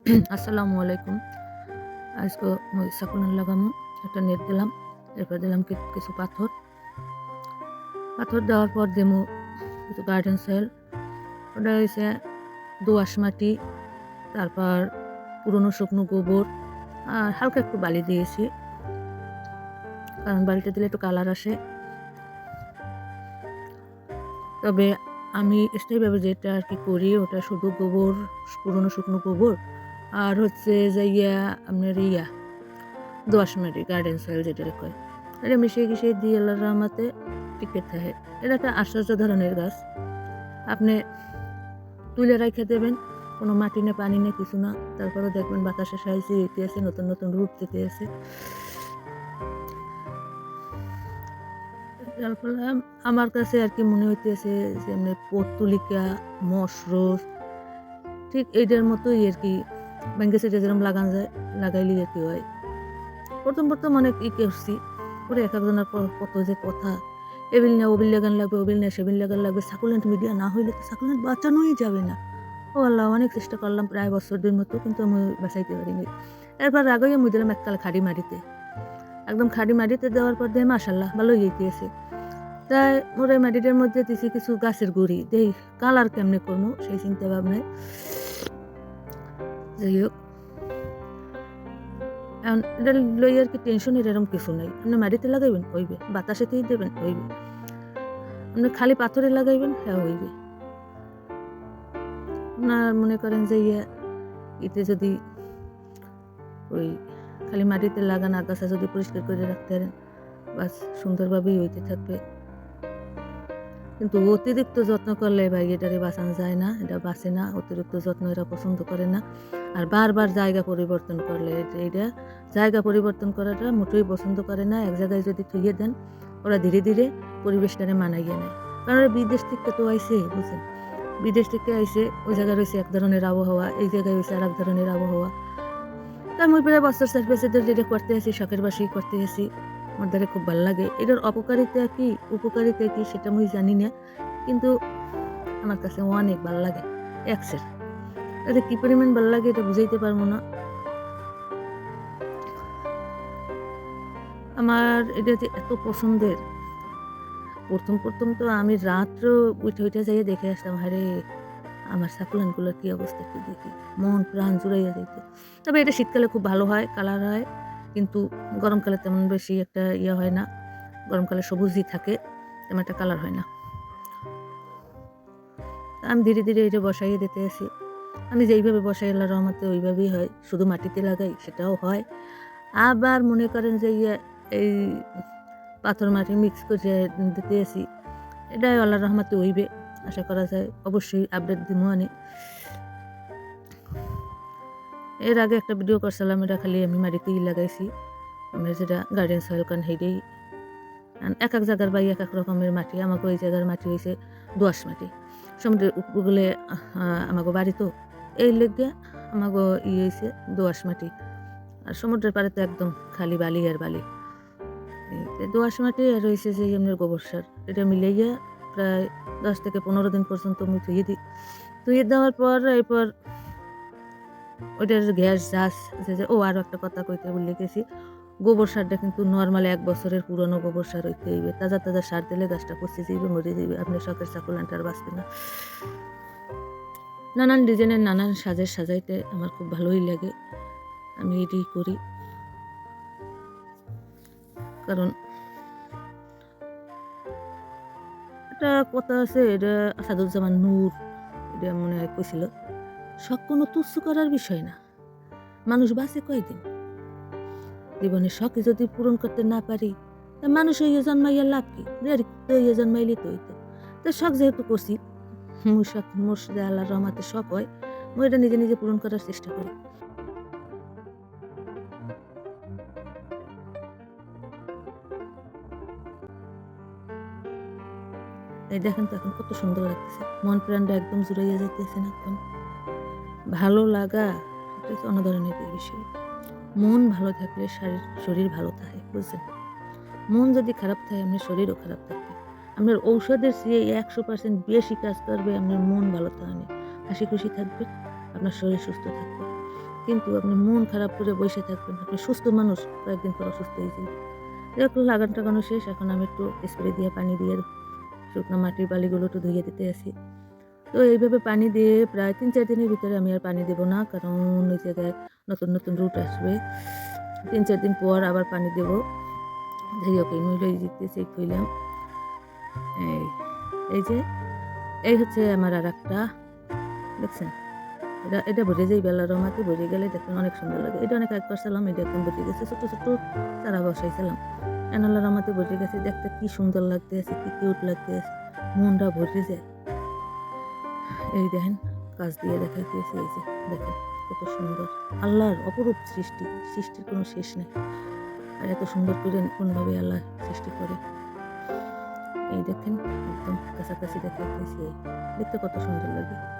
আসসালামু আলাইকুম। আজকে মই সাকুনার লাগামো একটা নেট দিলাম, এরপর দিলাম কিছু পাথর। পাথর দেওয়ার পর দেবো কিছু গার্ডেন সেল ওটা হয়েছে দোআঁশ মাটি, তারপর পুরনো শুকনো গোবর, আর হালকা একটু বালি দিয়েছি। কারণ বালিটা দিলে একটু কালার আসে। তবে আমি স্থায়ীভাবে যেটা আর কি করি, ওটা শুধু গোবর, পুরনো শুকনো গোবর আর হচ্ছে যে ইয়া আপনার ইয়া, দোয়াশ মাটি গার্ডেন সয়েল যেটা কয়। এটা মিশিয়ে গিশিয়ে দিয়ে আল্লাহ রহমাতে টিকে থাকে। এটা একটা আশ্চর্য ধরনের গাছ। আপনি তুলে রাখে দেবেন, কোনো মাটি না, পানি না, কিছু না। তারপরে দেখবেন বাতাসে সাহায্যে দিতে আছে, নতুন নতুন রূপ দিতে আছে। যার ফলে আমার কাছে আর কি মনে হইতেছে যে পর্তুলিকা মশরোজ ঠিক এইটার মতোই আর কি ব্যাংকে সেটা যেরকম লাগান যায়, লাগাইলেই আর কি হয়। প্রথম প্রথম অনেক ই করছি। করে এক একজনের কত যে কথা। এবিল না ওবিল লাগান লাগবে, ওবিল না সেবিল লাগান লাগবে। সাকুলেন্ট মিডিয়া না হইলে তো সাকুলেন্ট বাঁচানোই যাবে না। ও আল্লাহ, অনেক চেষ্টা করলাম প্রায় বছর দিন মতো, কিন্তু আমি বাঁচাইতে পারিনি। এরপর আগে আমি দিলাম এককাল খাড়ি মাটিতে একদম খাড়ি মাটিতে দেওয়ার পর দিয়ে মাসাল্লাহ ভালোই গিয়েছে তাই মোর এই মাটিটার মধ্যে দিছি কিছু গাছের গুড়ি। দেই কালার কেমনে করব সেই চিন্তা ভাবনায়। যাই হোক এখন এটা লই আর কি টেনশনের এরকম কিছু নাই। আপনি মাটিতে লাগাইবেন, হইবে। বাতাসেতেই দেবেন, হইবে। আপনি খালি পাথরে লাগাইবেন হ্যাঁ হইবে। আপনার মনে করেন যে ইয়ে এতে যদি ওই খালি মাটিতে লাগান, আগাছা যদি পরিষ্কার করে রাখতে পারেন, বাস সুন্দরভাবেই হইতে থাকবে। কিন্তু অতিরিক্ত যত্ন করলে ভাই এটারে বাঁচানো যায় না, এটা বাঁচে না, অতিরিক্ত যত্ন এরা পছন্দ করে না। আর বারবার জায়গা পরিবর্তন করলে এটা- জায়গা পরিবর্তন করাটা মোটেই পছন্দ করে না, এক জায়গায় যদি থুইয়ে দেন, ওরা ধীরে ধীরে পরিবেশটারে মানাইয়ে নেয়। কারণ ওরা বিদেশ থেকে তো আইসে, বুঝছেন? বিদেশ থেকে আইসে, ওই জায়গায় রয়েছে এক ধরনের আবহাওয়া, এই জায়গায় রয়েছে আর এক ধরনের আবহাওয়া। তা আমি প্রায় বছর সার্ভিসে যেটা করতে আসি, শখের বাসি করতে আসি। আমার দ্বারা খুব ভালো লাগে। এটার অপকারিতা কি, উপকারিতা কি সেটা আমি জানি না, কিন্তু আমার কাছে অনেক ভালো লাগে এক্সের তাতে কি পরিমাণ ভালো লাগে এটা বুঝাইতে পারব না। আমার এটা যে এত পছন্দের, প্রথম প্রথম তো আমি রাত্র উঠে উঠে যাইয়ে দেখে আসতাম, হারে আমার সাকুলানগুলোর কি অবস্থা একটু দেখি, মন প্রাণ জুড়াইয়া যেত তবে এটা শীতকালে খুব ভালো হয়, কালার হয়। কিন্তু গরমকালে তেমন বেশি একটা ইয়ে হয় না। গরমকালে সবুজই থাকে, তেমন একটা কালার হয় না। আমি ধীরে ধীরে এটা বসাইয়ে দিতে আসি আমি যেইভাবে বসাই আল্লাহ রহমতে ওইভাবেই হয়। শুধু মাটিতে লাগাই, সেটাও হয়। আবার মনে করেন যে ইয়ে এই পাথর মাটি মিক্স করে দিতে আসি এটাই আল্লাহ রহমতে হইবে, আশা করা যায়। অবশ্যই আপডেট দিব এর আগে একটা ভিডিও করছিলাম, এটা খালি আমি মাটিতেই লাগাইছি। আমি যেটা গার্ডেন সয়েল কান হেডেই এক এক জায়গার বাই এক এক রকমের মাটি। আমাকে ওই জায়গার মাটি হয়েছে দোয়াশ মাটি। সমুদ্রের উপকূলে আমাকে বাড়ি তো। এই লেগে আমাকে ই হয়েছে দোয়াশ মাটি। আর সমুদ্রের পাড়ে তো একদম খালি বালি আর বালি। দোয়াশ মাটি আর রয়েছে যে এমনি গোবর সার। এটা মিলাইয়া প্রায় দশ থেকে পনেরো দিন পর্যন্ত আমি ধুয়ে দিই। ধুয়ে দেওয়ার পর এরপর ওইটার গ্যাস যাস যে যে ও আরও একটা কথা কইতে ভুলে গেছি গোবর সারটা কিন্তু নর্মালি এক বছরের পুরনো গোবর সার হইতে হইবে। তাজা তাজা সার দিলে গাছটা পচে যাইবে, মরে যাইবে। আপনি শখের চাকুলানটা আর বাঁচবে না। নানান ডিজাইনের নানান সাজের সাজাইতে আমার খুব ভালোই লাগে। আমি এটাই করি। কারণ একটা কথা আছে, এটা আসাদুজ্জামান নূর, এটা মনে হয় কইছিল। শখ কোনো তুচ্ছ করার বিষয় না। মানুষ বাঁচে কয়দিন? জীবনের শখ যদি পূরণ করতে না পারি, তা মানুষ হইয়া জন্মাইয়া লাভ কি? তো জন্মাইলে তো হইতো। তো শখ যেহেতু করছি মোর শখ মোর যে আল্লাহ রহমাতে শখ হয়, মই এটা নিজে নিজে পূরণ করার চেষ্টা করি। এই দেখেন তো এখন কত সুন্দর লাগতেছে। মন প্রাণটা একদম জুড়াইয়া যাইতেছে না এখন। ভালো লাগা, এটা অন্য ধরনের বিষয়। মন ভালো থাকলে শরীর শরীর ভালো থাকে, বুঝছেন? মন যদি খারাপ থাকে, আপনার শরীরও খারাপ থাকবে। আপনার ঔষধের চেয়ে একশো পার্সেন্ট বেশি কাজ করবে, আপনার মন ভালো থাকে হাসি খুশি থাকবে, আপনার শরীর সুস্থ থাকবে। কিন্তু আপনি মন খারাপ করে বসে থাকবেন, আপনি সুস্থ মানুষ, কয়েকদিন পর অসুস্থ হয়ে যাবেন। এরকম লাগান টাগানো শেষ, এখন আমি একটু স্প্রে দিয়ে পানি দিয়ে শুকনো মাটির বালিগুলো একটু ধুয়ে দিতে আসি। তো এইভাবে পানি দিয়ে প্রায় তিন চার দিনের ভিতরে আমি আর পানি দেবো না, কারণ ওই জায়গায় নতুন নতুন রুট আসবে। তিন চার দিন পর আবার পানি দেবো। যাই হোক, এই মহিলাই দিতে চেক হইলাম। এই এই যে, এই হচ্ছে আমার আর একটা দেখছেন? এটা এটা ভরে যাই বেলার মাটি ভরে গেলে দেখুন অনেক সুন্দর লাগে। এটা অনেক এক করছিলাম, এটা একদম ভরে গেছে। ছোটো ছোটো চারা বসাইছিলাম। এনালার আমাতে ভরে গেছে। দেখতে কি সুন্দর লাগতে আছে কি কিউট লাগতে আছে মনটা ভরে যায়। এই দেখেন, কাজ দিয়ে দেখা দিয়েছে, এই যে দেখেন কত সুন্দর। আল্লাহর অপরূপ সৃষ্টি, সৃষ্টির কোনো শেষ নেই। আর এত সুন্দর করে কোনভাবে আল্লাহ সৃষ্টি করে। এই দেখেন, একদম কাছাকাছি দেখা দিয়েছে দেখতে কত সুন্দর লাগে।